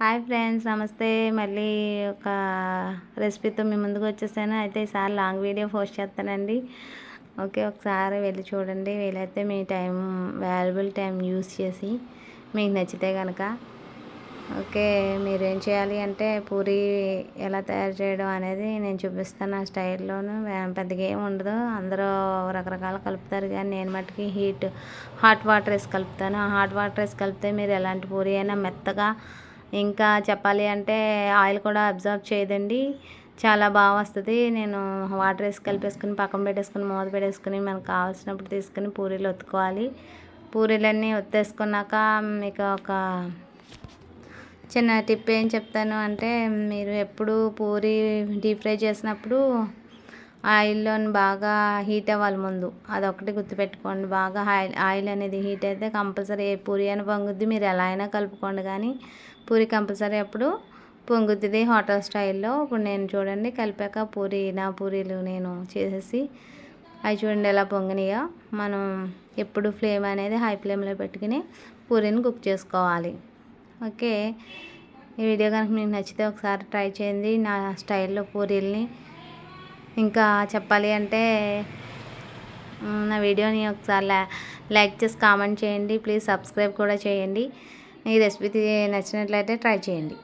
Hi friends నమస్తే. మళ్ళీ ఒక రెసిపీతో మీ ముందుకు వచ్చేసాను. అయితే ఈసారి లాంగ్ వీడియో పోస్ట్ చేస్తానండి. ఓకే ఒకసారి వెళ్ళి చూడండి. వీలైతే మీ టైం వాల్యుబుల్ టైం యూస్ చేసి మీకు నచ్చితే కనుక ఓకే మీరేం చేయాలి అంటే పూరి ఎలా తయారు చేయడం అనేది నేను చూపిస్తాను ఆ స్టైల్లోను. పెద్దగా ఏమి ఉండదు. అందరూ రకరకాలు కలుపుతారు కానీ నేను మట్టుకి హీట్ హాట్ వాటర్ వేసి కలుపుతాను. ఆ హాట్ వాటర్ వేసి కలిపితే మీరు ఎలాంటి పూరి అయినా మెత్తగా ఇంకా చెప్పాలి అంటే ఆయిల్ కూడా అబ్జర్వ్ చేయదండి. చాలా బాగా వస్తుంది. నేను వాటర్ వేసి కలిపేసుకుని పక్కన పెట్టేసుకుని మూత పెట్టేసుకుని మనకు కావాల్సినప్పుడు తీసుకుని పూరీలు ఒత్తుకోవాలి. పూరీలన్నీ ఒత్తేసుకున్నాక మీకు ఒక చిన్న టిప్ ఏం చెప్తాను అంటే మీరు ఎప్పుడు పూరి డీప్ ఫ్రై చేసినప్పుడు ఆయిల్లో బాగా హీట్ అవ్వాలి ముందు. అదొకటి గుర్తుపెట్టుకోండి. బాగా ఆయిల్ ఆయిల్ అనేది హీట్ అయితే కంపల్సరీ ఏ పూరి అయినా పొంగుద్ది. మీరు ఎలా అయినా కలుపుకోండి కానీ పూరి కంపల్సరీ అప్పుడు పొంగుద్ది హోటల్ స్టైల్లో. ఇప్పుడు నేను చూడండి కలిపాక పూరి నా పూరీలు నేను చేసేసి అవి చూడండి ఎలా పొంగినాయో. మనం ఎప్పుడు ఫ్లేమ్ అనేది హై ఫ్లేమ్లో పెట్టుకుని పూరీని కుక్ చేసుకోవాలి. ఓకే. ఈ వీడియో కనుక మీకు నచ్చితే ఒకసారి ట్రై చేయండి. నా స్టైల్లో పూరీల్ని ఇంకా చెప్పాలి అంటే నా వీడియోని ఒకసారి లైక్ చేసి కామెంట్ చేయండి. ప్లీజ్ సబ్స్క్రైబ్ కూడా చేయండి. ఈ రెసిపీ నచ్చినట్లయితే ట్రై చేయండి.